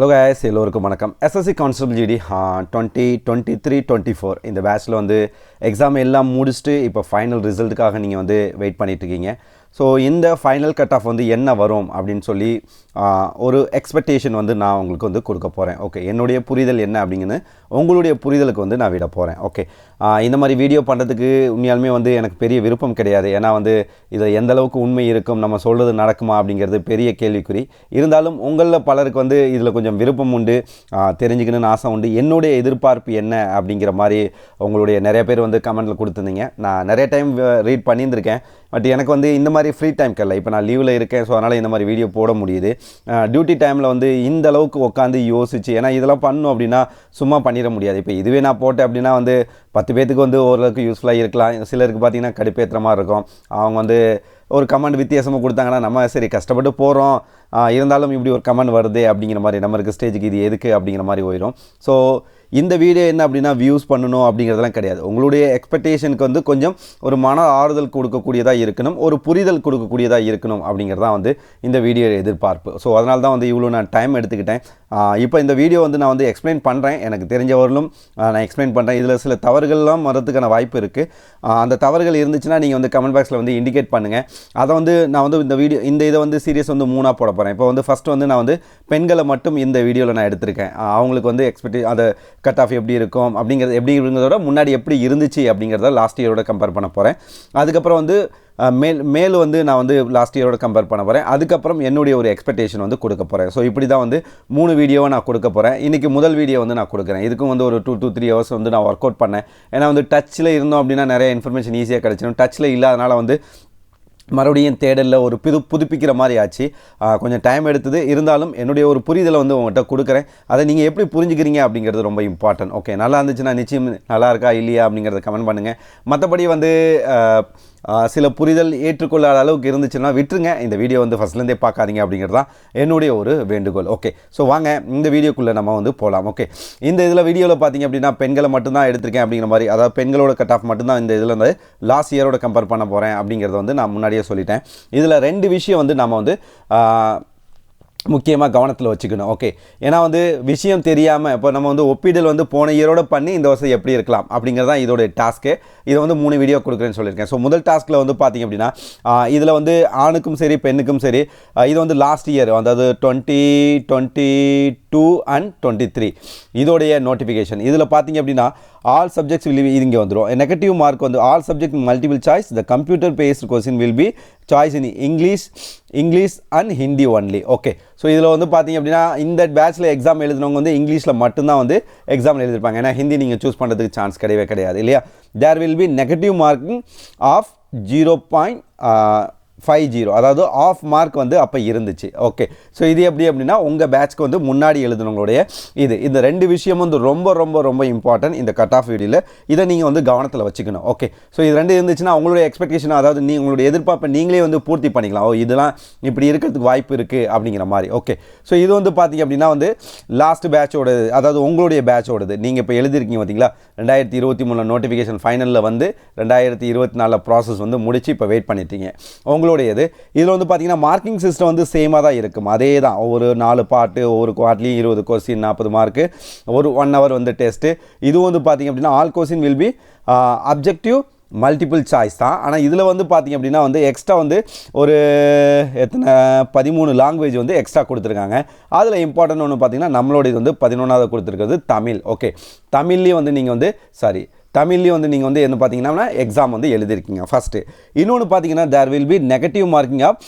Hello guys. எல்லோருக்கும் வணக்கம். SSC constable GD twenty twenty three twenty four இந்த பேட்சில் வந்து எக்ஸாம் எல்லாம் முடிச்சுட்டு இப்போ ஃபைனல் ரிசல்ட்டுக்காக நீங்கள் வந்து வெயிட் பண்ணிகிட்ருக்கீங்க இருக்கீங்க ஸோ இந்த ஃபைனல் கட் ஆஃப் வந்து என்ன வரும் அப்படின்னு சொல்லி ஒரு எக்ஸ்பெக்டேஷன் வந்து நான் உங்களுக்கு வந்து கொடுக்க போகிறேன் ஓகே என்னுடைய புரிதல் என்ன அப்படிங்கன்னு உங்களுடைய புரிதலுக்கு வந்து நான் விட போகிறேன் ஓகே இந்த மாதிரி வீடியோ பண்ணுறதுக்கு உண்மையாலுமே வந்து எனக்கு பெரிய விருப்பம் கிடையாது. ஏன்னா வந்து இதில் எந்த அளவுக்கு உண்மை இருக்கும் நம்ம சொல்கிறது நடக்குமா அப்படிங்கிறது பெரிய கேள்விக்குறி. இருந்தாலும் உங்களில் பலருக்கு வந்து இதில் கொஞ்சம் விருப்பம் உண்டு. தெரிஞ்சுக்கணும்னு ஆசை உண்டு. என்னுடைய எதிர்பார்ப்பு என்ன அப்படிங்கிற மாதிரி உங்களுடைய நிறைய பேர் வந்து கமெண்ட்டில் கொடுத்துருந்தீங்க. நான் நிறைய டைம் ரீட் பண்ணியிருந்திருக்கேன். பட் எனக்கு வந்து இந்த மாதிரி ஃப்ரீ டைம் கிடைல இப்போ நான் லீவில் இருக்கேன் ஸோ அதனால் இந்த மாதிரி வீடியோ போட முடியுது. டியூட்டி டைமில் வந்து இந்த அளவுக்கு உட்காந்து யோசிச்சு ஏன்னா இதெல்லாம் பண்ணணும் அப்படின்னா சும்மா பண்ணிட முடியாது. இப்போ இதுவே நான் போட்டேன் அப்படின்னா வந்து பத்து பேத்துக்கு வந்து ஓரளவுக்கு யூஸ்ஃபுல்லாக இருக்கலாம். சிலருக்கு பார்த்தீங்கன்னா கடுப்பேற்றுற மாதிரி இருக்கும். அவங்க வந்து ஒரு கமெண்ட் வித்தியாசமாக கொடுத்தாங்கன்னா நம்ம சரி கஷ்டப்பட்டு போகிறோம் இருந்தாலும் இப்படி ஒரு கமெண்ட் வருது அப்படிங்கிற மாதிரி நம்ம இருக்க ஸ்டேஜுக்கு இது எதுக்கு அப்படிங்கிற மாதிரி போயிடும் ஸோ இந்த வீடியோ என்ன அப்படின்னா வியூஸ் பண்ணணும் அப்படிங்கிறதெல்லாம் கிடையாது. உங்களுடைய எக்ஸ்பெக்டேஷனுக்கு வந்து கொஞ்சம் ஒரு மன ஆறுதல் கொடுக்கக்கூடியதாக இருக்கணும். ஒரு புரிதல் கொடுக்கக்கூடியதாக இருக்கணும் அப்படிங்கிறது தான் வந்து இந்த வீடியோ எதிர்பார்ப்பு. ஸோ அதனால தான் வந்து இவ்வளோ நான் டைம் எடுத்துக்கிட்டேன். இப்போ இந்த வீடியோ வந்து நான் வந்து எக்ஸ்பிளைன் பண்ணுறேன் எனக்கு தெரிஞ்சவர்களும் நான் எக்ஸ்பிளைன் பண்ணுறேன் இதில் சில தவறுகள்லாம் வரதுக்கான வாய்ப்பு இருக்குது அந்த தவறுகள் இருந்துச்சுன்னா நீங்கள் வந்து கமெண்ட் பாக்ஸில் வந்து இண்டிகேட் பண்ணுங்கள் அதை வந்து நான் வந்து இந்த வீடியோ இந்த இதை வந்து சீரியஸ் வந்து மூணாக போட போகிறேன் இப்போ வந்து ஃபஸ்ட்டு வந்து நான் வந்து பெண்களை மட்டும் இந்த வீடியோவில் நான் எடுத்திருக்கேன். அவங்களுக்கு வந்து எக்ஸ்பெக்ட் அதை கட் ஆஃப் எப்படி இருக்கும் அப்படிங்கிறது எப்படி இருக்கிறதோட முன்னாடி எப்படி இருந்துச்சு அப்படிங்கிறத லாஸ்ட் இயரோட கம்பேர் பண்ண போகிறேன் அதுக்கப்புறம் வந்து மேல் மேல் வந்து நான் வந்து லாஸ்ட் இயரோட கம்பேர் பண்ண போகிறேன் அதுக்கப்புறம் என்னுடைய ஒரு எக்ஸ்பெக்டேஷன் வந்து கொடுக்க போகிறேன் ஸோ இப்படி தான் வந்து மூணு வீடியோவை நான் கொடுக்க போகிறேன் இன்றைக்கி முதல் வீடியோ வந்து நான் கொடுக்குறேன். இதுக்கும் வந்து ஒரு டூ டூ த்ரீ ஹவர்ஸ் வந்து நான் ஒர்க் அவுட் பண்ணேன். ஏன்னா வந்து டச்சில் இருந்தோம் அப்படின்னா நிறைய இன்ஃபர்மேஷன் ஈஸியாக கிடச்சிடும் டச்சில் இல்லாதனால வந்து மறுபடியும் தேடலில் ஒரு புது புதுப்பிக்கிற மாதிரி ஆச்சு. கொஞ்சம் டைம் எடுத்தது. இருந்தாலும் என்னுடைய ஒரு புரிதலை வந்து உங்கள்கிட்ட கொடுக்குறேன். அதை நீங்கள் எப்படி புரிஞ்சுக்கிறீங்க அப்படிங்கிறது ரொம்ப இம்பார்ட்டன்ட் ஓகே நல்லா இருந்துச்சுன்னா நிச்சயம் நல்லா இருக்கா இல்லையா அப்படிங்கிறத கமெண்ட் பண்ணுங்கள் மற்றபடி வந்து சில புரிதல் ஏற்றுக்கொள்ளாத அளவுக்கு இருந்துச்சுன்னா விட்டுருங்க. இந்த வீடியோ வந்து ஃபஸ்ட்லேருந்தே பார்க்காதீங்க அப்படிங்கிறது தான் என்னுடைய ஒரு வேண்டுகோள். ஓகே ஸோ வாங்க இந்த வீடியோக்குள்ளே நம்ம வந்து போகலாம் ஓகே இந்த இதில் வீடியோவில் பார்த்தீங்க அப்படின்னா பெண்களை மட்டும்தான் எடுத்திருக்கேன் அப்படிங்கிற மாதிரி அதாவது பெண்களோட கட் ஆஃப் மட்டும்தான் இந்த இதில் வந்து லாஸ்ட் இயரோட கம்பேர் பண்ண போகிறேன் அப்படிங்கிறத வந்து நான் முன்னாடியே சொல்லிட்டேன். இதில் ரெண்டு விஷயம் வந்து நம்ம வந்து முக்கியமாக கவனத்தில் வச்சுக்கணும். ஓகே ஏன்னா வந்து விஷயம் தெரியாமல் இப்போ நம்ம வந்து ஒப்பீடல் வந்து போன இயரோட பண்ணி இந்த வருஷம் எப்படி இருக்கலாம் அப்படிங்கிறது தான் இதோட டாஸ்க்கு இதை வந்து மூணு வீடியோ கொடுக்குறேன்னு சொல்லியிருக்கேன். ஸோ முதல் டாஸ்கில் வந்து பார்த்தீங்க அப்படின்னா இதில் வந்து ஆணுக்கும் சரி பெண்ணுக்கும் சரி இது வந்து லாஸ்ட் இயர் அதாவது twenty twenty two and twenty three இதோடைய நோட்டிஃபிகேஷன் இதில் பார்த்தீங்க அப்படின்னா ஆல் சப்ஜெக்ட்ஸ் வில் இது இங்கே வந்துடும் நெகட்டிவ் மார்க் வந்து all subject multiple choice the computer based question will be choice in English English and Hindi only okay so இதில் வந்து பார்த்தீங்க அப்படின்னா இந்த பேட்ச்சில் எக்ஸாம் எழுதுனவங்க வந்து இங்கிலீஷில் மட்டும்தான் வந்து எக்ஸாம் எழுதிருப்பாங்க. ஏன்னா ஹிந்தி நீங்கள் சூஸ் பண்ணுறதுக்கு சான்ஸ் கிடையவே கிடையாது இல்லையா? There will be negative marking of zero point five zero அதாவது ஆஃப் மார்க் வந்து அப்போ இருந்துச்சு. ஓகே ஸோ இது எப்படி அப்படின்னா உங்கள் பேட்ச்க்கு வந்து முன்னாடி எழுதுனவங்களுடைய இது. இந்த ரெண்டு விஷயம் வந்து ரொம்ப ரொம்ப ரொம்ப இம்பார்ட்டன்ட் இந்த கட் ஆஃப் வீடியில் இதை நீங்கள் வந்து கவனத்தில் வச்சுக்கணும். ஓகே ஸோ இது ரெண்டு இருந்துச்சுன்னா உங்களுடைய எக்ஸ்பெக்டேஷன் அதாவது நீ உங்களுடைய எதிர்பார்ப்பை நீங்களே வந்து பூர்த்தி பண்ணிக்கலாம். ஓ இதெல்லாம் இப்படி இருக்கிறதுக்கு வாய்ப்பு இருக்குது அப்படிங்கிற மாதிரி. ஓகே ஸோ இது வந்து பார்த்தீங்க அப்படின்னா வந்து லாஸ்ட் பேட்சோடது அதாவது உங்களுடைய பேட்சோடது நீங்கள் இப்போ எழுதிருக்கீங்க பார்த்தீங்களா ரெண்டாயிரத்தி இருபத்தி மூணு நோட்டிஃபிகேஷன் ஃபைனலில் வந்து ரெண்டாயிரத்தி இருபத்தி நாலில் ப்ராசஸ் வந்து முடிச்சு இப்போ வெயிட் பண்ணிட்டீங்க. உங்களுடையது. இதில் வந்து பார்த்தீங்கன்னா மார்க்கிங் சிஸ்டம் வந்து சேமாக தான் இருக்கும். அதே தான் ஒவ்வொரு நாலு பாட்டு ஒவ்வொரு குவார்ட்லியும் இருபது கொஸ்டின் நாற்பது மார்க்கு ஒரு ஒன் ஹவர் வந்து டெஸ்ட்டு இது வந்து பார்த்தீங்க அப்படின்னா all question will be objective multiple choice தான். ஆனால் இதில் வந்து பார்த்தீங்க அப்படின்னா வந்து எக்ஸ்ட்ரா வந்து ஒரு எத்தனை பதிமூணு லாங்குவேஜ் வந்து எக்ஸ்ட்ரா கொடுத்துருக்காங்க. அதில் இம்பார்ட்டன்ட் ஒன்று பார்த்தீங்கன்னா நம்மளோட இது வந்து பதினொன்றாவது கொடுத்துருக்கிறது தமிழ். ஓகே தமிழ்லேயும் வந்து நீங்கள் வந்து சாரி தமிழ்லேயும் வந்து நீங்கள் வந்து என்ன பார்த்தீங்கன்னா எக்ஸாம் வந்து எழுதிருக்கீங்க ஃபஸ்ட்டு இன்னொன்று பார்த்தீங்கன்னா there will be negative marking of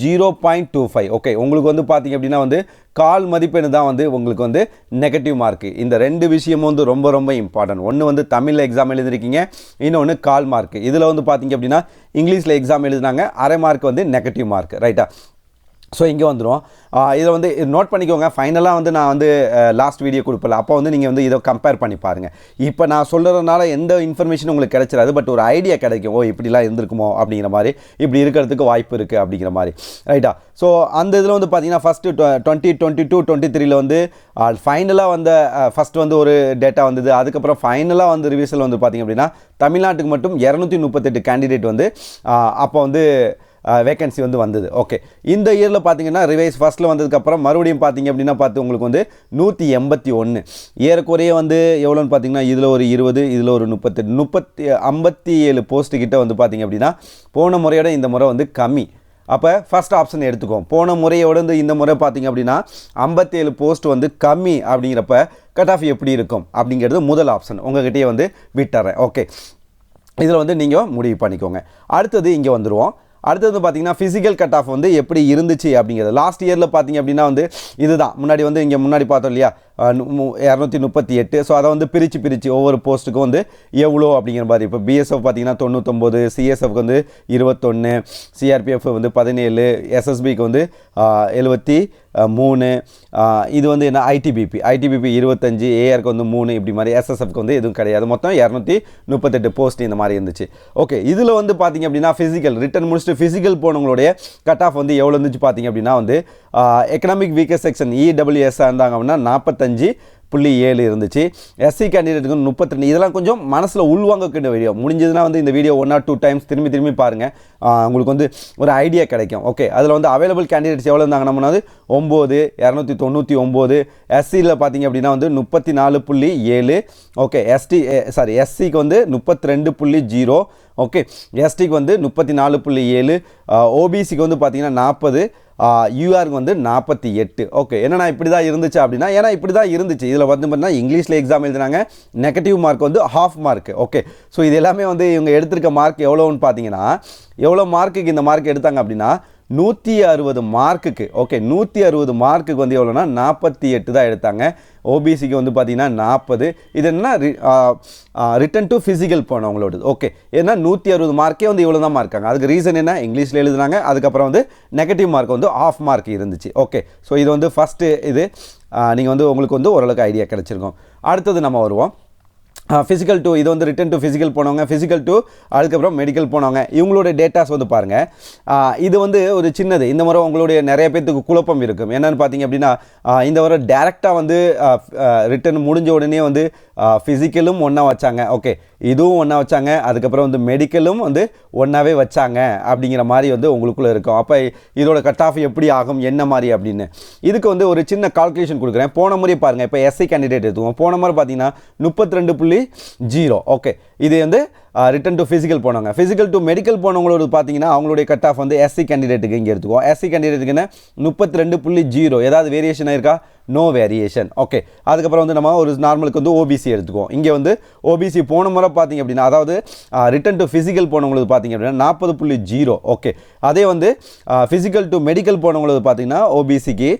zero point two five okay உங்களுக்கு வந்து பார்த்தீங்க அப்படின்னா வந்து கால் மதிப்பெண் தான் வந்து உங்களுக்கு வந்து நெகட்டிவ் மார்க்கு இந்த ரெண்டு விஷயமும் வந்து ரொம்ப ரொம்ப இம்பார்ட்டன்ட் ஒன்று வந்து தமிழில் எக்ஸாம் எழுதிருக்கீங்க இன்னொன்று கால் மார்க்கு இதில் வந்து பார்த்தீங்க அப்படின்னா இங்கிலீஷில் எக்ஸாம் எழுதினாங்க அரை மார்க் வந்து நெகட்டிவ் மார்க் ரைட்டா ஸோ இங்கே வந்துடும் இதை வந்து நோட் பண்ணிக்கோங்க. ஃபைனலாக வந்து நான் வந்து லாஸ்ட் வீடியோ கொடுப்பல அப்போ வந்து நீங்கள் வந்து இதை கம்பேர் பண்ணி பாருங்கள் இப்போ நான் சொல்கிறதுனால எந்த இன்ஃபர்மேஷன் உங்களுக்கு கிடைச்சிடாது பட் ஒரு ஐடியா கிடைக்கும். ஓ இப்படிலாம் இருந்திருக்குமோ அப்படிங்கிற மாதிரி. இப்படி இருக்கிறதுக்கு வாய்ப்பு இருக்குது அப்படிங்கிற மாதிரி. ரைட்டா ஸோ அந்த இதில் வந்து பார்த்தீங்கன்னா first twenty twenty two twenty த்ரீல வந்து ஃபைனலாக வந்த ஃபஸ்ட் வந்து ஒரு டேட்டா வந்தது. அதுக்கப்புறம் ஃபைனலாக வந்து ரிவியூஸில் வந்து பார்த்தீங்க அப்படின்னா தமிழ்நாட்டுக்கு மட்டும் இரநூத்தி முப்பத்தெட்டு கேண்டிடேட் வந்து அப்போ வந்து வேகன்சி வந்து வந்தது. ஓகே இந்த இயரில் பார்த்தீங்கன்னா ரிவைஸ் ஃபஸ்ட்டில் வந்ததுக்கப்புறம் மறுபடியும் பார்த்தீங்க அப்படின்னா பார்த்து உங்களுக்கு வந்து நூற்றி எண்பத்தி ஒன்று ஏறக்குறைய வந்து எவ்வளோன்னு பார்த்தீங்கன்னா இதில் ஒரு இருபது இதில் ஒரு முப்பத்தெட்டு முப்பத்தி ஐம்பத்தி ஏழு போஸ்ட்டு கிட்ட வந்து பார்த்தீங்க அப்படின்னா போன முறையோட இந்த முறை வந்து கம்மி. அப்போ ஃபர்ஸ்ட் ஆப்ஷன் எடுத்துக்கோம் போன முறையோட வந்து இந்த முறை பார்த்தீங்க அப்படின்னா ஐம்பத்தேழு போஸ்ட் வந்து கம்மி அப்படிங்கிறப்ப கட் ஆஃப் எப்படி இருக்கும் அப்படிங்கிறது முதல் ஆப்ஷன் உங்ககிட்டயே வந்து விட்டுறேன். ஓகே இதில் வந்து நீங்கள் முடிவு பண்ணிக்கோங்க. அடுத்தது இங்கே வந்துடுவோம் அடுத்தது பார்த்தீங்கன்னா ஃபிசிக்கல் கட் ஆஃப் வந்து எப்படி இருந்துச்சு அப்படிங்கிறது. லாஸ்ட் இயரில் பார்த்தீங்க அப்படின்னா வந்து இதுதான். முன்னாடி வந்து இங்கே முன்னாடி பார்த்தோம் இல்லையா? இரநூத்தி முப்பத்தி எட்டு. ஸோ அதை வந்து பிரித்து பிரித்து ஒவ்வொரு போஸ்ட்டுக்கும் வந்து எவ்வளோ அப்படிங்கிற மாதிரி. இப்போ பிஎஸ்எஃப் பார்த்தீங்கன்னா தொண்ணூத்தொம்பது சிஎஸ்எஃப்க்கு வந்து இருபத்தொன்று சிஆர்பிஎஃப் வந்து பதினேழு எஸ்எஸ்பிக்கு வந்து எழுபத்தி மூணு இது வந்து என்ன? ஐடிபிபி ஐடிபிபி இருபத்தஞ்சு ஏஆருக்கு வந்து மூணு இப்படி மாதிரி. எஸ்எஸ்எஃப்க்கு வந்து எதுவும் கிடையாது. மொத்தம் இரநூத்தி முப்பத்தெட்டு போஸ்ட் இந்த மாதிரி இருந்துச்சு. ஓகே இதில் வந்து பார்த்தீங்க அப்படின்னா ஃபிசிக்கல் ரிட்டன் முடிச்சுட்டு ஃபிசிக்கல் போனவங்களுடைய கட் ஆஃப் வந்து எவ்வளோ இருந்துச்சு பார்த்தீங்க அப்படின்னா வந்து எக்கனாமிக் வீக்கர் செக்ஷன் இடபிள்யூஎஸ்ஸாக இருந்தாங்க அப்படின்னா நாற்பத்தி முப்பத்தஞ்சு புள்ளி ஏழு இருந்துச்சு. எஸ்சி கேண்டிடேட்டுக்கு முப்பத்தி ரெண்டு இதெல்லாம் கொஞ்சம் மனசில் உள்வாங்கக்கூடிய வீடியோ முடிஞ்சதுன்னா வந்து இந்த video one or two times திரும்பி திரும்பி பாருங்கள் உங்களுக்கு வந்து ஒரு ஐடியா கிடைக்கும். ஓகே அதில் வந்து அவைலபிள் கேண்டிடேட்ஸ் எவ்வளோ இருந்தாங்கன்னா வந்து ஒம்பது இரநூத்தி தொண்ணூற்றி ஒம்பது. எஸ்சியில் பார்த்தீங்க அப்படின்னா வந்து முப்பத்தி நாலு புள்ளி ஏழு. ஓகே எஸ்டி சாரி எஸ்சிக்கு வந்து முப்பத்தி ரெண்டு புள்ளி ஜீரோ. ஓகே எஸ்டிக்கு வந்து முப்பத்தி நாலு புள்ளி ஏழு. ஓபிசிக்கு வந்து பார்த்தீங்கன்னா நாற்பது யூஆருக்கு வந்து நாற்பத்தி எட்டு. ஓகே என்னன்னா இப்படி தான் இருந்துச்சு அப்படின்னா ஏன்னா இப்படி தான் இருந்துச்சு. இதில் வந்து பார்த்தீங்கன்னா இங்கிலீஷில் எக்ஸாம் எழுதினாங்க. நெகட்டிவ் மார்க் வந்து ஹாஃப் மார்க் ஓகே ஸோ இது எல்லாமே வந்து இவங்க எடுத்திருக்க மார்க் எவ்வளோன்னு பார்த்தீங்கன்னா எவ்வளோ மார்க்குக்கு இந்த மார்க் எடுத்தாங்க அப்படின்னா நூற்றி அறுபது மார்க்குக்கு ஓகே நூற்றி அறுபது மார்க்குக்கு வந்து எவ்வளோனா நாற்பத்தி எட்டு தான் எடுத்தாங்க. ஓபிசிக்கு வந்து பார்த்திங்கன்னா நாற்பது. இது என்ன ரிட்டன் டு ஃபிசிக்கல் போனவங்களோட ஓகே ஏன்னா நூற்றி அறுபது மார்க்கே வந்து இவ்வளோ தான் மார்க்காங்க. அதுக்கு ரீசன் என்ன? இங்கிலீஷில் எழுதுனாங்க. அதுக்கப்புறம் வந்து நெகட்டிவ் மார்க் வந்து ஆஃப் மார்க் இருந்துச்சு ஓகே ஸோ இது வந்து ஃபஸ்ட்டு இது நீங்கள் வந்து உங்களுக்கு வந்து ஓரளவுக்கு ஐடியா கிடச்சிருக்கும். அடுத்தது நம்ம வருவோம். ஃபிசிக்கல் டூ இது வந்து ரிட்டன் டு ஃபிசிக்கல் போனவங்க ஃபிசிக்கல் டூ அதுக்கப்புறம் மெடிக்கல் போனவங்க இவங்களோட டேட்டாஸ் வந்து பாருங்கள் இது வந்து ஒரு சின்னது. இந்த முறை உங்களுடைய நிறைய பேர்த்துக்கு குழப்பம் இருக்கும். என்னென்னு பார்த்தீங்க அப்படின்னா இந்த முறை டேரெக்டாக வந்து ரிட்டன் முடிஞ்ச உடனே வந்து ஃபிசிக்கலும் ஒன்றா வச்சாங்க. ஓகே இதுவும் ஒன்றா வச்சாங்க. அதுக்கப்புறம் வந்து மெடிக்கலும் வந்து ஒன்றாவே வச்சாங்க. அப்படிங்கிற மாதிரி வந்து உங்களுக்குள்ளே இருக்கும். அப்போ இதோட கட் ஆஃப் எப்படி ஆகும்? என்ன மாதிரி? அப்படின்னு. இதுக்கு வந்து ஒரு சின்ன கால்குலேஷன் கொடுக்குறேன். போன முறை பாருங்கள் இப்போ எஸ்ஐ கேண்டிடேட் எடுத்துவோம் போன முறை பார்த்தீங்கன்னா முப்பத்தி ரெண்டு புள்ளி ஜீரோ ஓகே இது வந்து ரிட்டன் டு ஃபிசிக்கல் போனவங்க. ஃபிசிக்கல் டு மெடிக்கல் போனவங்களோட பார்த்தீங்கன்னா அவங்களுடைய கட் ஆஃப் வந்து எஸ்சி கேண்டிடேட்டுக்கு இங்கே எடுத்துக்குவோம். எஸ்சி கேண்டிடேட்டுக்குன்னு முப்பத்தி ரெண்டு புள்ளி ஜீரோ ஏதாவது வேரியேஷன் இருக்கா? நோ வேரியேஷன் ஓகே அதுக்கப்புறம் வந்து நம்ம ஒரு நார்மலுக்கு வந்து ஓபிசி எடுத்துக்குவோம். இங்கே வந்து ஓபிசி போன முறை பார்த்தீங்க அப்படின்னா அதாவது ரிட்டன் டு ஃபிசிக்கல் போனவங்களுக்கு பார்த்தீங்க அப்படின்னா நாற்பது புள்ளி ஜீரோ ஓகே அதே வந்து ஃபிசிக்கல் டு மெடிக்கல் போனவங்களுக்கு பார்த்தீங்கன்னா ஓபிசிக்கு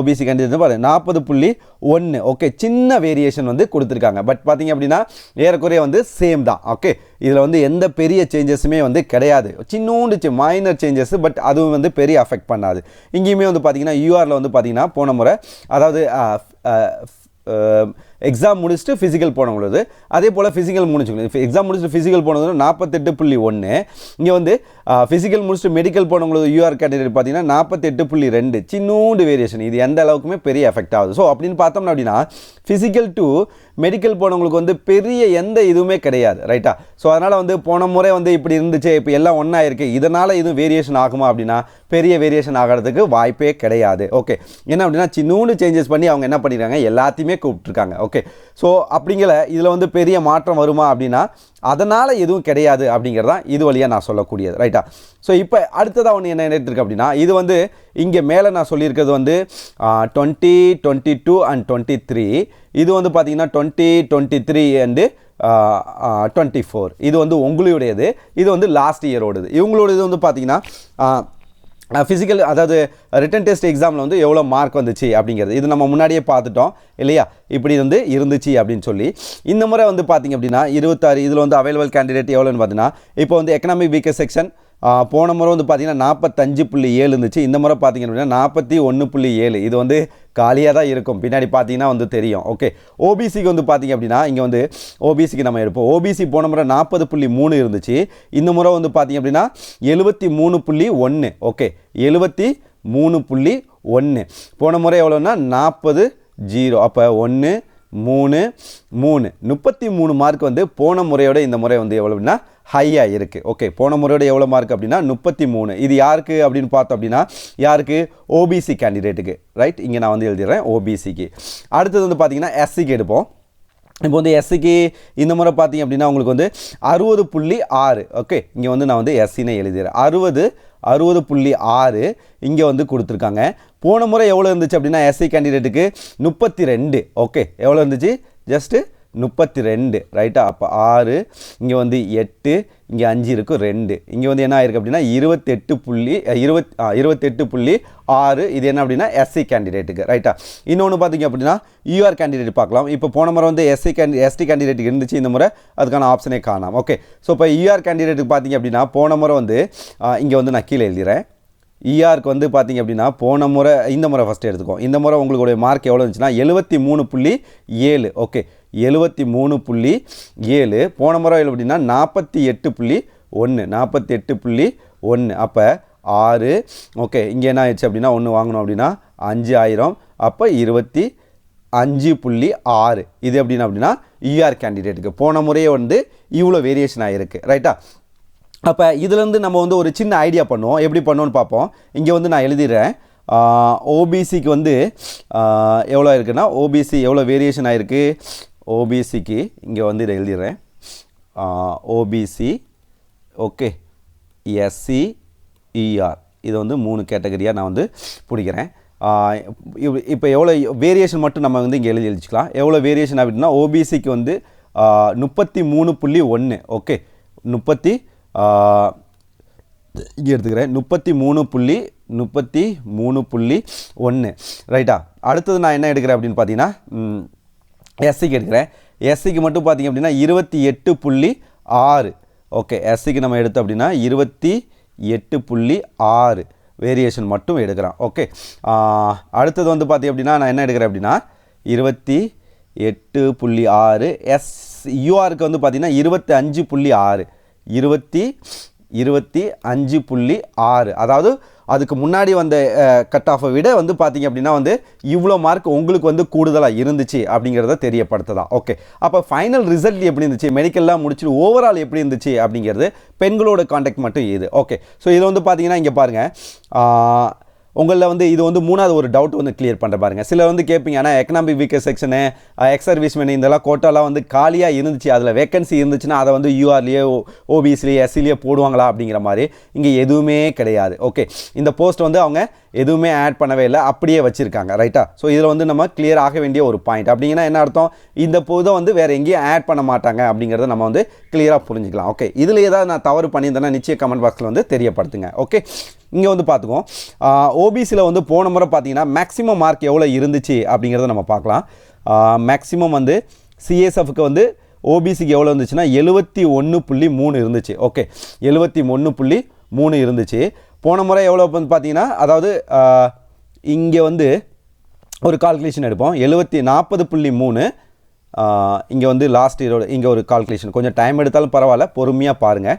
ஓபிசி கேண்டிடேட் பாருங்க நாற்பது புள்ளி ஒன்று ஓகே சின்ன வேரியேஷன் வந்து கொடுத்துருக்காங்க. பட் பார்த்தீங்க அப்படின்னா ஏறக்குறைய வந்து சேம் தான். ஓகே இதில் வந்து எந்த பெரிய சேஞ்சஸுமே வந்து கிடையாது. சின்னூண்டு மைனர் சேஞ்சஸ் பட் அதுவும் வந்து பெரிய அஃபெக்ட் பண்ணாது. இங்கேயுமே வந்து பார்த்தீங்கன்னா யூஆரில் வந்து பார்த்திங்கன்னா போன முறை அதாவது எக்ஸாம் முடிச்சுட்டு ஃபிசிக்கல் போனவங்களது அதே போல் ஃபிசிக்கல் முடிச்சுக்கணும். எக்ஸாம் முடிச்சுட்டு ஃபிசிக்கல் போனது நாற்பத்தெட்டு புள்ளி ஒன்று இங்கே வந்து ஃபிசிக்கல் முடிச்சுட்டு மெடிக்கல் போனவங்களது யூஆர் கேட்டகரி பார்த்தீங்கன்னா நாற்பத்தெட்டு புள்ளி ரெண்டு. சின்னூண்டு வேரியேஷன் இது எந்த அளவுக்குமே பெரிய எஃபெக்ட் ஆகுது. ஸோ அப்படின்னு பார்த்தோம்னா அப்படின்னா ஃபிசிக்கல் டு மெடிக்கல் போனவங்களுக்கு வந்து பெரிய எந்த இதுவுமே கிடையாது ரைட்டா ஸோ அதனால் வந்து போன முறை வந்து இப்படி இருந்துச்சு இப்போ எல்லாம் ஒன்றா இருக்குது இதனால் இதுவும் வேரியேஷன் ஆகுமா அப்படின்னா பெரிய வேரியேஷன் ஆகிறதுக்கு வாய்ப்பே கிடையாது ஓகே என்ன அப்படின்னா சின்னூண்டு சேஞ்சஸ் பண்ணி அவங்க என்ன பண்ணிடுறாங்க எல்லாத்தையுமே கூப்பிட்ருக்காங்க ஓகே ஸோ அப்படிங்கிற இதில் வந்து பெரிய மாற்றம் வருமா அப்படின்னா அதனால் எதுவும் கிடையாது அப்படிங்கிறது தான் இது வழியாக நான் சொல்லக்கூடியது ரைட்டா ஸோ இப்போ அடுத்ததாக ஒன்று என்ன எடுத்துருக்கு அப்படின்னா இது வந்து இங்கே மேலே நான் சொல்லியிருக்கிறது வந்து twenty twenty two and twenty three இது வந்து பார்த்தீங்கன்னா twenty twenty three and twenty four. இது வந்து உங்களுடையது. இது வந்து லாஸ்ட் இயரோடது இவங்களோட இது வந்து பார்த்தீங்கன்னா ஃபிசிக்கல் அதாவது ரிட்டன் டெஸ்ட் எக்ஸாமில் வந்து எவ்வளோ மார்க் வந்துச்சு அப்படிங்கிறது. இது நம்ம முன்னாடியே பார்த்துட்டோம் இல்லையா? இப்படி வந்து இருந்துச்சு அப்படின்னு சொல்லி. இந்த முறை வந்து பார்த்திங்க அப்படின்னா இருபத்தாறு இதில் வந்து அவைலபிள் கேண்டிடேட் எவ்வளோன்னு பார்த்தீங்கன்னா இப்போ வந்து எக்கனாமிக் வீக்கர் செக்ஷன் போன முறை வந்து பார்த்திங்கன்னா நாற்பத்தஞ்சு புள்ளி ஏழு இருந்துச்சு. இந்த முறை பார்த்திங்க அப்படின்னா நாற்பத்தி ஒன்று புள்ளி ஏழு. இது வந்து காலியாக தான் இருக்கும். பின்னாடி பார்த்தீங்கன்னா வந்து தெரியும். ஓகே ஓபிசிக்கு வந்து பார்த்திங்க அப்படின்னா இங்கே வந்து ஓபிசிக்கு நம்ம எடுப்போம். ஓபிசி போன முறை நாற்பது புள்ளி மூணு இருந்துச்சு. இந்த முறை வந்து பார்த்திங்க அப்படின்னா எழுபத்தி மூணு புள்ளி ஒன்று ஓகே எழுபத்தி மூணு புள்ளி ஒன்று போன முறை எவ்வளோன்னா நாற்பது ஜீரோ. அப்போ ஒன்று மூணு மூணு. முப்பத்தி மூணு மார்க் வந்து போன முறையோட இந்த முறை வந்து எவ்வளோன்னா ஹையாக இருக்குது ஓகே போன முறையோட எவ்வளோ மார்க் அப்படின்னா முப்பத்தி மூணு. இது யாருக்கு அப்படின்னு பார்த்தோம் அப்படின்னா யாருக்கு? ஓபிசி கேண்டிடேட்டுக்கு ரைட் இங்கே நான் வந்து எழுதிடுறேன் ஓபிசிக்கு அடுத்தது வந்து பார்த்தீங்கன்னா எஸ்சிக்கு எடுப்போம். இப்போ வந்து எஸ்சிக்கு இந்த முறை பார்த்தீங்க அப்படின்னா உங்களுக்கு வந்து அறுபது புள்ளி ஆறு. ஓகே இங்கே வந்து நான் வந்து எஸ்சின்னு எழுதிடுறேன். அறுபது அறுபது புள்ளி ஆறு இங்கே வந்து கொடுத்துருக்காங்க. போன முறை எவ்வளோ இருந்துச்சு அப்படின்னா எஸ்சி கேண்டிடேட்டுக்கு முப்பத்தி ரெண்டு. ஓகே எவ்வளோ இருந்துச்சு? ஜஸ்ட்டு முப்பத்தி ரெண்டு ரைட்டா அப்போ ஆறு இங்கே வந்து எட்டு இங்கே அஞ்சு இருக்கும் ரெண்டு. இங்கே வந்து என்ன ஆயிருக்கு அப்படின்னா இருபத்தெட்டு புள்ளி இருபத் இருபத்தெட்டு புள்ளி ஆறு. இது என்ன அப்படின்னா எஸ்சி கேண்டிடேட்டுக்கு ரைட்டா இன்னொன்று பார்த்தீங்க அப்படின்னா யூஆர் கேண்டிடேட் பார்க்கலாம். இப்போ போன முறை வந்து எஸ்சி கேண்டி எஸ்டி கேண்டிடேட்டுக்கு இருந்துச்சு இந்த முறை அதுக்கான ஆப்ஷனே காணாம். ஓகே ஸோ இப்போ யூஆர் கேண்டிடேட்டுக்கு பார்த்தீங்க அப்படின்னா போன முறை வந்து இங்கே வந்து நான் கீழே எழுதுகிறேன் இஆருக்கு வந்து பார்த்தீங்க அப்படின்னா போன முறை இந்த முறை ஃபஸ்ட்டு எடுத்துக்கோம் இந்த முறை உங்களுடைய மார்க் எவ்வளோ இருந்துச்சுன்னா எழுபத்தி மூணு புள்ளி ஏழு. ஓகே எழுபத்தி மூணு புள்ளி ஏழு. போன முறை அப்படின்னா நாற்பத்தி எட்டு புள்ளி ஒன்று நாற்பத்தி எட்டு புள்ளி ஒன்று அப்போ ஆறு. ஓகே இங்கே என்ன ஆயிடுச்சு அப்படின்னா ஒன்று வாங்கணும் அப்படின்னா அஞ்சு ஆயிரம் அப்போ இருபத்தி அஞ்சு புள்ளி ஆறு. இது எப்படின்னா அப்படின்னா இஆர் கேண்டிடேட்டுக்கு போன முறையே வந்து இவ்வளோ வேரியேஷன் ஆகிருக்கு ரைட்டா அப்போ இதுலேருந்து நம்ம வந்து ஒரு சின்ன ஐடியா பண்ணுவோம். எப்படி பண்ணுவோன்னு பார்ப்போம். இங்கே வந்து நான் எழுதிடுறேன். ஓபிசிக்கு வந்து எவ்வளோ இருக்குன்னா ஓபிசி எவ்வளோ வேரியேஷன் ஆகிருக்கு ஓபிசிக்கு இங்கே வந்து இதை எழுதிடுறேன். ஓபிசி ஓகே எஸ்சி இஆர் இது வந்து மூணு கேட்டகரியாக நான் வந்து பிடிக்கிறேன். இப்போ எவ்வளோ வேரியேஷன் மட்டும் நம்ம வந்து இங்கே எழுதி எழுதிக்கலாம். எவ்வளோ வேரியேஷன் அப்படின்னா ஓபிசிக்கு வந்து முப்பத்தி மூணு புள்ளி ஒன்று ஓகே முப்பத்தி இங்கே எடுத்துக்கிறேன். முப்பத்தி மூணு புள்ளி முப்பத்தி மூணு புள்ளி ஒன்று. ரைட்டா? அடுத்தது நான் என்ன எடுக்கிறேன் அப்படின்னு பார்த்தீங்கன்னா எஸ்சிக்கு எடுக்கிறேன். எஸ்சிக்கு மட்டும் பார்த்தீங்க அப்படின்னா இருபத்தி எட்டு புள்ளி ஆறு. ஓகே எஸ்சிக்கு நம்ம எடுத்தோம் அப்படின்னா இருபத்தி எட்டு புள்ளி ஆறு வேரியேஷன் மட்டும் எடுக்கிறோம். ஓகே அடுத்தது வந்து பார்த்தீங்க அப்படின்னா நான் என்ன எடுக்கிறேன் அப்படின்னா இருபத்தி எட்டு புள்ளி ஆறு. எஸ் யூஆருக்கு வந்து பார்த்திங்கன்னா இருபத்தி அஞ்சு புள்ளி ஆறு. இருபத்தி இருபத்தி அஞ்சு புள்ளி ஆறு. அதாவது அதுக்கு முன்னாடி வந்த கட் ஆஃபை விட வந்து பார்த்தீங்க அப்படின்னா வந்து இவ்வளோ மார்க் உங்களுக்கு வந்து கூடுதலாக இருந்துச்சு அப்படிங்கிறத தெரியப்படுத்ததா ஓகே அப்போ ஃபைனல் ரிசல்ட் எப்படி இருந்துச்சு? மெடிக்கல்லாம் முடிச்சுட்டு ஓவரால் எப்படி இருந்துச்சு அப்படிங்கிறது பெண்களோட காண்டாக்ட் மட்டும் இது. ஓகே ஸோ இதில் வந்து பார்த்தீங்கன்னா இங்கே பாருங்கள் உங்களில் வந்து இது வந்து மூணாவது ஒரு டவுட் வந்து கிளியர் பண்ணுற பாருங்கள் சிலர் வந்து கேட்பீங்க ஆனால் economic weaker section ex serviceman இதெல்லாம் கோட்டாலாம் வந்து காலியாக இருந்துச்சு. அதில் வேக்கன்சி இருந்துச்சுன்னா அதை வந்து யூஆர்லேயே ஓபிஎஸ்லேயே எஸ்சிலேயே போடுவாங்களா? அப்படிங்கிற மாதிரி. இங்கே எதுவுமே கிடையாது. ஓகே இந்த போஸ்ட் வந்து அவங்க எதுவுமே ஆட் பண்ணவே இல்லை அப்படியே வச்சுருக்காங்க ரைட்டா ஸோ இதில் வந்து நம்ம கிளியர் ஆக வேண்டிய ஒரு பாயிண்ட் அப்படிங்கன்னா என்ன அர்த்தம்? இந்த புதை வந்து வேறு எங்கேயும் ஆட் பண்ண மாட்டாங்க அப்படிங்கிறத நம்ம வந்து கிளியராக புரிஞ்சுக்கலாம். ஓகே இதில் ஏதாவது நான் தவறு பண்ணியிருந்தேன்னா நிச்சயம் கமெண்ட் பாக்ஸில் வந்து தெரியப்படுத்துங்க. ஓகே இங்கே வந்து பார்த்துக்குவோம். ஓபிசியில் வந்து போன முறை பார்த்தீங்கன்னா மேக்ஸிமம் மார்க் எவ்வளோ இருந்துச்சு அப்படிங்கிறத நம்ம பார்க்கலாம். மேக்ஸிமம் வந்து சிஎஸ்எஃப்க்கு வந்து ஓபிசிக்கு எவ்வளோ இருந்துச்சுன்னா எழுபத்தி ஒன்று புள்ளி மூணு இருந்துச்சு. ஓகே எழுபத்தி ஒன்று புள்ளி மூணு இருந்துச்சு. போன முறை எவ்வளோ வந்து பார்த்தீங்கன்னா அதாவது இங்கே வந்து ஒரு கால்குலேஷன் எடுப்போம். எழுபத்தி நாற்பது புள்ளி மூணு இங்கே வந்து லாஸ்ட் இயரோட இங்கே ஒரு கால்குலேஷன் கொஞ்சம் டைம் எடுத்தாலும் பரவாயில்ல பொறுமையாக பாருங்கள்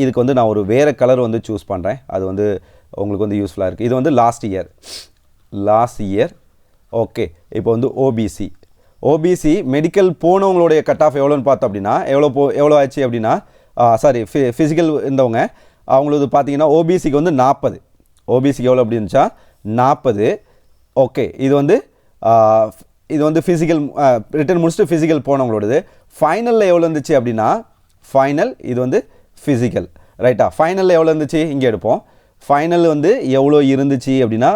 இதுக்கு வந்து நான் ஒரு வேறு கலர் வந்து சூஸ் பண்ணுறேன் அது வந்து உங்களுக்கு வந்து யூஸ்ஃபுல்லாக இருக்குது இது வந்து last year last year okay இப்போ வந்து ஓபிசி ஓபிசி மெடிக்கல் போனவங்களுடைய கட் ஆஃப் எவ்வளோன்னு பார்த்தோம் அப்படின்னா எவ்வளோ போ எவ்வளோ ஆச்சு அப்படின்னா சாரி ஃபி ஃபிசிக்கல் இருந்தவங்க அவங்களது பார்த்தீங்கன்னா ஓபிசிக்கு வந்து நாற்பது. ஓபிசிக்கு எவ்வளோ அப்படி இருந்துச்சா? நாற்பது. ஓகே இது வந்து இது வந்து ஃபிசிக்கல் ரிட்டன் முடிச்சுட்டு ஃபிசிக்கல் போனவங்களோடது. ஃபைனலில் எவ்வளோ இருந்துச்சு அப்படின்னா ஃபைனல் இது வந்து ஃபிசிக்கல் ரைட்டா ஃபைனலில் எவ்வளோ இருந்துச்சு? இங்கே எடுப்போம். ஃபைனல் வந்து எவ்வளோ இருந்துச்சு அப்படின்னா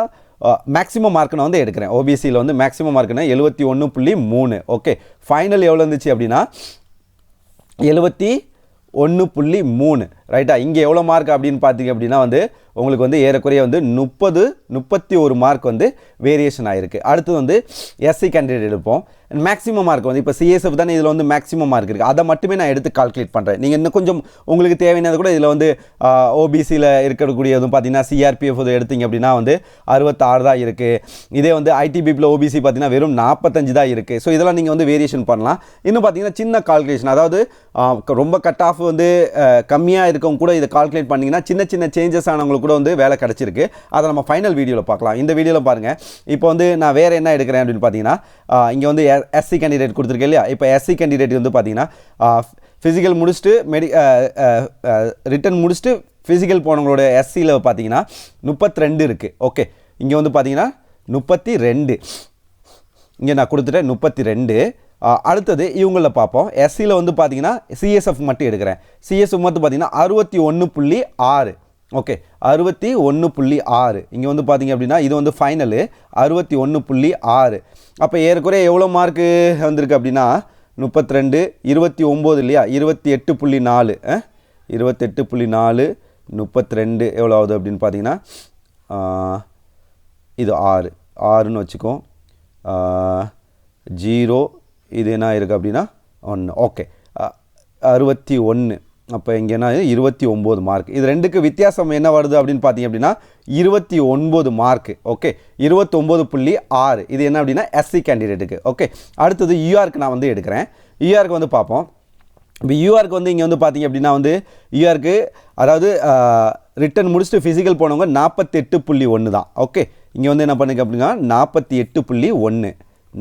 மேக்ஸிமம் மார்க் நான் வந்து எடுக்கிறேன். ஓபிசியில் வந்து மேக்ஸிமம் மார்க்னா எழுபத்தி ஒன்று புள்ளி மூணு. ஓகே ஃபைனல் எவ்வளோ இருந்துச்சு அப்படின்னா எழுபத்தி ஒன்று புள்ளி மூணு. ரைட்டா இங்கே எவ்வளோ மார்க் அப்படின்னு பார்த்தீங்க அப்படின்னா வந்து உங்களுக்கு வந்து ஏறக்குறைய வந்து முப்பது முப்பத்தி ஒரு மார்க் வந்து வேரியேஷன் ஆகிருக்கு அடுத்தது வந்து எஸ்சி கேண்டிடேட் எடுப்போம். மேக்ஸிமம் மார்க் வந்து இப்போ சிஎஸ்எஃப் தானே இதில் வந்து மேக்ஸிமம் மார்க் இருக்குது அதை மட்டுமே நான் எடுத்து கால்குலேட் பண்ணுறேன் நீங்கள் இன்னும் கொஞ்சம் உங்களுக்கு தேவையானது கூட இதில் வந்து ஓபிசியில் இருக்கக்கூடியதும் பார்த்தீங்கன்னா சிஆர்பிஎஃப் எடுத்தீங்க அப்படின்னா வந்து அறுபத்தாறு தான் இருக்குது இதே வந்து ஐடிபிபியில் ஓபிசி பார்த்தீங்கன்னா வெறும் நாற்பத்தஞ்சு தான் இருக்குது ஸோ இதெல்லாம் நீங்கள் வந்து வேரியேஷன் பண்ணலாம். இன்னும் பார்த்தீங்கன்னா சின்ன கால்குலேஷன் அதாவது ரொம்ப கட் ஆஃப் வந்து கம்மியாக இருக்கவங்க கூட இதை கால்குலேட் பண்ணிங்கன்னா சின்ன சின்ன சேஞ்சஸ் ஆனவங்களுக்கு கூட வந்து வேலை கிடச்சிருக்கு. அதை நம்ம ஃபைனல் வீடியோவில் பார்க்கலாம். இந்த வீடியோவில் பாருங்கள் இப்போ வந்து நான் வேறு என்ன எடுக்கிறேன் அப்படின்னு பார்த்தீங்கன்னா இங்கே வந்து எஸ்சி கேண்டிடேட் கொடுத்துருக்கேன் இல்லையா? இப்போ எஸ்சி கேண்டிடேட் வந்து பார்த்தீங்கன்னா ஃபிசிக்கல் முடிச்சுட்டு மெடி ரிட்டன் முடிச்சுட்டு ஃபிசிக்கல் போனவங்களோட எஸ்சியில் பார்த்தீங்கன்னா முப்பத்தி ரெண்டு இருக்குது ஓகே இங்கே வந்து பார்த்தீங்கன்னா முப்பத்தி ரெண்டு இங்கே நான் கொடுத்துட்டேன் முப்பத்தி ரெண்டு அடுத்தது இவங்களில் பார்ப்போம். எஸ்சியில் வந்து பார்த்தீங்கன்னா சிஎஸ்எஃப் மட்டும் எடுக்கிறேன். சிஎஸ்எஃப் மட்டும் பார்த்தீங்கன்னா அறுபத்தி ஒன்று புள்ளி ஆறு. ஓகே அறுபத்தி ஒன்று புள்ளி ஆறு. இங்கே வந்து பார்த்தீங்க அப்படின்னா இது வந்து ஃபைனலு அறுபத்தி ஒன்று புள்ளி ஆறு. அப்போ ஏறக்குறைய எவ்வளோ மார்க்கு வந்திருக்கு அப்படின்னா முப்பத்தி ரெண்டு இருபத்தி ஒம்பது இல்லையா? இருபத்தி எட்டு புள்ளி நாலு. இருபத்தெட்டு புள்ளி நாலு முப்பத்தி ரெண்டு எவ்வளோ ஆகுது அப்படின்னு பார்த்தீங்கன்னா இது ஆறு. ஆறுன்னு வச்சுக்கோ. ஜீரோ இது என்ன இருக்குது அப்படின்னா ஒன்று ஓகே அறுபத்தி ஒன்று அப்போ இங்கே என்ன இருபத்தி ஒம்பது மார்க் இது ரெண்டுக்கு வித்தியாசம் என்ன வருது அப்படின்னு பார்த்தீங்க அப்படின்னா இருபத்தி ஒன்பது மார்க்கு ஓகே இருபத்தொம்போது புள்ளி ஆறு. இது என்ன அப்படின்னா எஸ்சி கேண்டிடேட்டுக்கு ஓகே அடுத்தது யூஆருக்கு நான் வந்து எடுக்கிறேன். யூஆருக்கு வந்து பார்ப்போம். இப்போ யூஆருக்கு வந்து இங்கே வந்து பார்த்தீங்க அப்படின்னா வந்து யூஆருக்கு அதாவது ரிட்டன் முடிச்சுட்டு ஃபிசிக்கல் போனவங்க நாற்பத்தெட்டு புள்ளி ஒன்று தான். ஓகே இங்கே வந்து என்ன பண்ணுங்க அப்படின்னா நாற்பத்தி எட்டு புள்ளி ஒன்று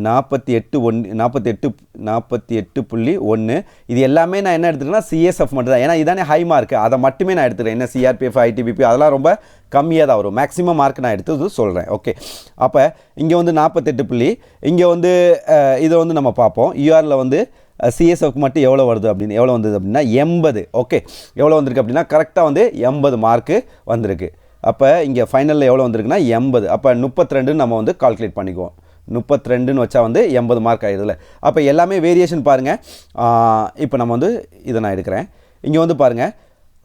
நாற்பத்தி எட்டு ஒன்று நாற்பத்தி எட்டு நாற்பத்தி எட்டு புள்ளி ஒன்று இது எல்லாமே நான் என்ன எடுத்துக்கிறேன்னா சிஎஸ்எஃப் மட்டும் தான். ஏன்னா இதானே ஹை மார்க் அதை மட்டுமே நான் எடுத்துக்கிறேன். என்ன சிஆர்பிஎஃப் ஐடிபிபி அதெல்லாம் ரொம்ப கம்மியாக தான் வரும். மேக்ஸிமம் மார்க் நான் எடுத்து சொல்கிறேன் ஓகே அப்போ இங்கே வந்து நாற்பத்தெட்டு புள்ளி. இங்கே வந்து இதை வந்து நம்ம பார்ப்போம். யூஆரில் வந்து சிஎஸ்எஃப் மட்டும் எவ்வளோ வருது அப்படின்னு எவ்வளோ வந்தது அப்படின்னா எண்பது. ஓகே எவ்வளோ வந்திருக்கு அப்படின்னா கரெக்டாக வந்து எண்பது மார்க்கு வந்திருக்கு. அப்போ இங்கே ஃபைனலில் எவ்வளோ வந்திருக்குன்னா எண்பது. அப்போ முப்பத்தி ரெண்டுன்னு நம்ம வந்து கால்குலேட் பண்ணிக்குவோம். முப்பத்தி ரெண்டுன்னு வச்சா வந்து எண்பது மார்க் ஆகிடுதுல அப்போ எல்லாமே வேரியேஷன் பாருங்கள் இப்போ நம்ம வந்து இதை நான் எடுக்கிறேன். இங்கே வந்து பாருங்கள்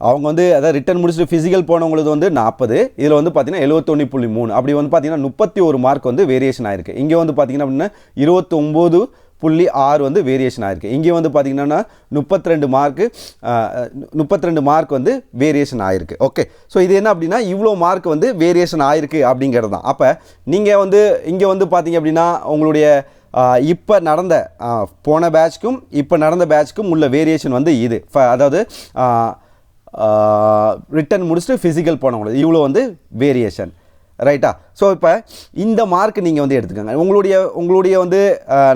அவங்க வந்து அதாவது ரிட்டன் முடிச்சுட்டு ஃபிசிக்கல் போனவங்களுக்கு வந்து நாற்பது இதில் வந்து பார்த்தீங்கன்னா எழுபத்தொன்று புள்ளி மூணு. அப்படி வந்து பார்த்தீங்கன்னா முப்பத்தி ஒரு மார்க் வந்து வேரியேஷன் ஆயிருக்கு. இங்கே வந்து பார்த்தீங்கன்னா அப்படின்னா இருபத்தொம்போது புள்ளி ஆறு வந்து வேரியேஷன் ஆயிருக்கு. இங்கே வந்து பார்த்திங்கன்னா முப்பத்தி ரெண்டு மார்க்கு முப்பத்தி ரெண்டு மார்க் வந்து வேரியேஷன் ஆயிருக்கு. ஓகே ஸோ இது என்ன அப்படின்னா இவ்வளோ மார்க் வந்து வேரியேஷன் ஆயிருக்கு அப்படிங்கிறது தான். அப்போ நீங்கள் வந்து இங்கே வந்து பார்த்தீங்க அப்படின்னா உங்களுடைய இப்போ நடந்த போன பேட்ச்க்கும் இப்போ நடந்த பேட்ச்க்கும் உள்ள வேரியேஷன் வந்து இது. ஃப- அதாவது ரிட்டன் முடிச்சுட்டு ஃபிசிக்கல் போனவங்களுக்கு இவ்வளோ வந்து வேரியேஷன் ரைட்டா ஸோ இப்போ இந்த மார்க் நீங்கள் வந்து எடுத்துக்கோங்க. உங்களுடைய உங்களுடைய வந்து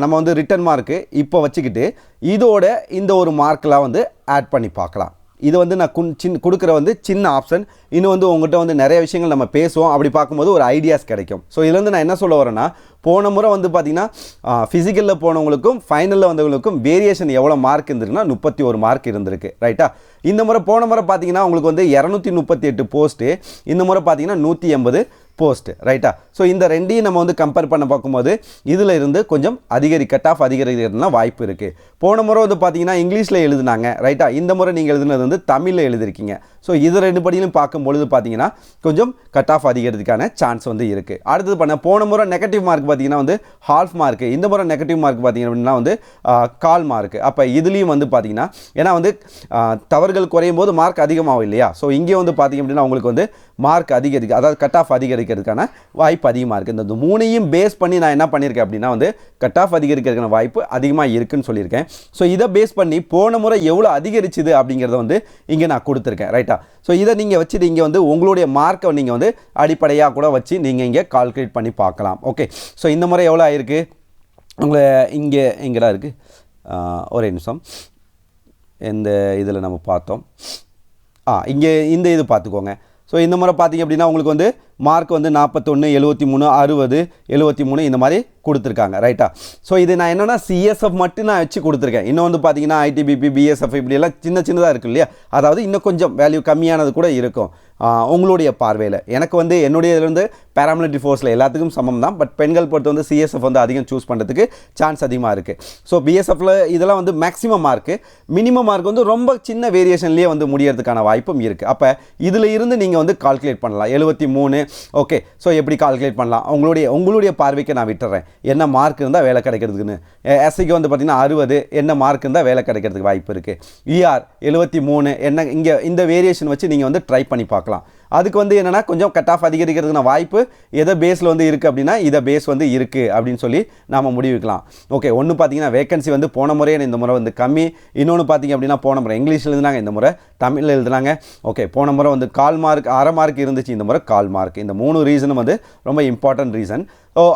நம்ம வந்து ரிட்டன் மார்க்கு இப்போ வச்சுக்கிட்டு இதோட இந்த ஒரு மார்க்கெலாம் வந்து ஆட் பண்ணி பார்க்கலாம். இது வந்து நான் குன் சின் கொடுக்குற வந்து சின்ன ஆப்ஷன் இன்னும் வந்து உங்கள்கிட்ட வந்து நிறைய விஷயங்கள் நம்ம பேசுவோம். அப்படி பார்க்கும்போது ஒரு ஐடியாஸ் கிடைக்கும். ஸோ இதுலேருந்து நான் என்ன சொல்ல வரேன்னா போன முறை வந்து பார்த்திங்கன்னா ஃபிசிக்கலில் போனவங்களுக்கும் ஃபைனலில் வந்தவங்களுக்கும் வேரியேஷன் எவ்வளோ மார்க் இருந்திருக்குன்னா முப்பத்தி ஒரு மார்க் இருந்திருக்கு. ரைட்டா இந்த முறை போன முறை பார்த்தீங்கன்னா உங்களுக்கு வந்து இரநூத்தி முப்பத்தி எட்டு போஸ்ட்டு இந்த முறை பார்த்தீங்கன்னா நூற்றி எண்பது. போஸ்ட் ரைட்டா ஸோ இந்த ரெண்டையும் நம்ம வந்து கம்பேர் பண்ண பார்க்கும்போது இதில் இருந்து கொஞ்சம் அதிகரி கட் ஆஃப் அதிகரிக்கிறதுலாம் வாய்ப்பு இருக்குது போன முறை வந்து பார்த்தீங்கன்னா இங்கிலீஷில் எழுதுனாங்க ரைட்டா இந்த முறை நீங்கள் எழுதுனது வந்து தமிழில் எழுதிருக்கீங்க. ஸோ இது ரெண்டு படியிலும் பார்க்கும் பொழுது பார்த்தீங்கன்னா கொஞ்சம் கட் ஆஃப் அதிகிறதுக்கான சான்ஸ் வந்து இருக்குது அடுத்தது பண்ண போன முறை நெகட்டிவ் மார்க் பார்த்தீங்கன்னா வந்து ஹால்ஃப் மார்க் இந்த முறை நெகட்டிவ் மார்க் பார்த்தீங்க அப்படின்னா வந்து கால் மார்க் அப்போ இதுலேயும் வந்து பார்த்தீங்கன்னா ஏன்னா வந்து தவறுகள் குறையும் போது மார்க் அதிகமாகும் இல்லையா? ஸோ இங்கே வந்து பார்த்தீங்க அப்படின்னா உங்களுக்கு வந்து மார்க் அதிகரிக்க அதாவது கட் ஆஃப் அதிகரிக்கிறதுக்கான வாய்ப்பு அதிகமாக இருக்குது இந்த மூணையும் பேஸ் பண்ணி நான் என்ன பண்ணியிருக்கேன் அப்படின்னா வந்து கட் ஆஃப் அதிகரிக்கிறதுக்கான வாய்ப்பு அதிகமாக இருக்குன்னு சொல்லியிருக்கேன். ஸோ இதை பேஸ் பண்ணி போன முறை எவ்வளோ அதிகரிச்சுது அப்படிங்கிறத வந்து இங்கே நான் கொடுத்துருக்கேன். ரைட் ரைட்டா ஸோ இதை நீங்கள் வச்சுட்டு இங்கே வந்து உங்களுடைய மார்க்கை நீங்கள் வந்து அடிப்படையாக கூட வச்சு நீங்கள் இங்கே கால்குலேட் பண்ணி பார்க்கலாம். ஓகே ஸோ இந்த முறை எவ்வளோ ஆயிருக்கு? உங்களை இங்கே எங்கடா இருக்குது ஒரே நிமிஷம். இந்த இதில் நம்ம பார்த்தோம். ஆ இங்கே இந்த இது பார்த்துக்கோங்க. ஸோ இந்த முறை பார்த்தீங்க அப்படின்னா உங்களுக்கு வந்து மார்க் வந்து நாற்பத்தொன்று எழுபத்தி மூணு அறுபது எழுபத்தி மூணு இந்த மாதிரி கொடுத்துருக்காங்க ரைட்டா ஸோ இது நான் என்னென்னா சிஎஸ்எஃப் மட்டும் நான் வச்சு கொடுத்துருக்கேன். இன்னும் வந்து பார்த்தீங்கன்னா ஐடிபிபி பிஎஸ்எஃப் இப்படியெல்லாம் சின்ன சின்னதாக இருக்கு இல்லையா? அதாவது இன்னும் கொஞ்சம் வேல்யூ கம்மியானது கூட இருக்கும். உங்களுடைய பார்வையில். எனக்கு வந்து என்னுடைய இதுல வந்து பேராமிலிட்டரி ஃபோர்ஸில் எல்லாத்துக்கும் சமம் தான் பட் பெண்கள் பொறுத்து வந்து சிஎஸ்எஃப் வந்து அதிகம் சூஸ் பண்ணுறதுக்கு சான்ஸ் அதிகமாக இருக்குது ஸோ பிஎஸ்எஃப்பில் இதெல்லாம் வந்து மேக்ஸிமம் மார்க்கு மினிமம் மார்க் வந்து ரொம்ப சின்ன வேரியேஷன்லேயே வந்து முடியறதுக்கான வாய்ப்பும் இருக்குது அப்போ இதில் இருந்து நீங்கள் வந்து கால்குலேட் பண்ணலாம். எழுபத்தி மூணு ஓகே ஸோ எப்படி கால்குலேட் பண்ணலாம்? உங்களுடைய உங்களுடைய பார்வைக்கு நான் விட்டுறேன். என்ன மார்க் இருந்தால் வேலை கிடைக்கிறதுக்குன்னு. எஸ்சிக்கு வந்து பார்த்திங்கன்னா அறுபது என்ன மார்க் இருந்தால் வேலை கிடைக்கிறதுக்கு வாய்ப்பு இருக்குது இஆர் எழுபத்தி மூணு என்ன இங்கே இந்த வேரியேஷன் வச்சு நீங்கள் வந்து ட்ரை பண்ணி பார்க்கலாம். அதுக்கு வந்து என்னென்னா கொஞ்சம் கட் ஆஃப் அதிகரிக்கிறதுக்கான வாய்ப்பு எதை பேஸில் வந்து இருக்குது அப்படின்னா இதை பேஸ் வந்து இருக்குது அப்படின்னு சொல்லி நாம் முடிவுக்கலாம். ஓகே ஒன்று பார்த்தீங்கன்னா வேகன்சி வந்து போன முறையே இந்த முறை வந்து கம்மி. இன்னொன்று பார்த்தீங்க அப்படின்னா போன முறை இங்கிலீஷில் எழுதுனாங்க இந்த முறை தமிழில் எழுதுனாங்க. ஓகே போன முறை வந்து கால் மார்க் அரை மார்க் இருந்துச்சு இந்த முறை கால் மார்க் இந்த மூணு ரீசனும் வந்து ரொம்ப இம்பார்ட்டன்ட் ரீசன்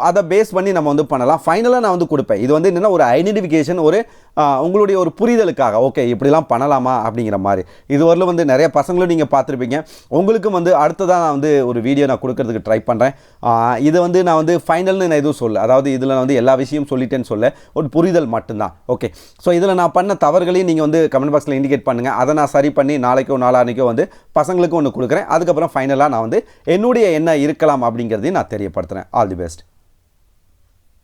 அதை பேஸ் பண்ணி நம்ம வந்து பண்ணலாம். ஃபைனலாக நான் வந்து கொடுப்பேன். இது வந்து என்னென்னா ஒரு ஐடென்டிஃபிகேஷன் ஒரு உங்களுடைய ஒரு புரிதலுக்காக. ஓகே இப்படிலாம் பண்ணலாமா? அப்படிங்கிற மாதிரி. இதுவரையில் வந்து நிறைய பசங்களும் நீங்கள் பார்த்துருப்பீங்க. உங்களுக்கும் வந்து அடுத்ததாக நான் வந்து ஒரு வீடியோ நான் கொடுக்கறதுக்கு ட்ரை பண்ணுறேன் இதை வந்து நான் வந்து ஃபைனல்னு நான் எதுவும் சொல்ல அதாவது இதில் நான் வந்து எல்லா விஷயம் சொல்லிட்டேன்னு சொல்ல ஒரு புரிதல் மட்டும்தான். ஓகே ஸோ இதில் நான் பண்ண தவறுகளையும் நீங்கள் வந்து கமெண்ட் பாக்ஸில் இண்டிகேட் பண்ணுங்கள் அதை நான் சரி பண்ணி நாளைக்கோ நாளானிக்கோ வந்து பசங்களுக்கும் ஒன்று கொடுக்குறேன். அதுக்கப்புறம் ஃபைனலாக நான் வந்து என்னுடைய என்ன இருக்கலாம் அப்படிங்கிறதையும் நான் தெரியப்படுத்துகிறேன் ஆல் தி பெஸ்ட்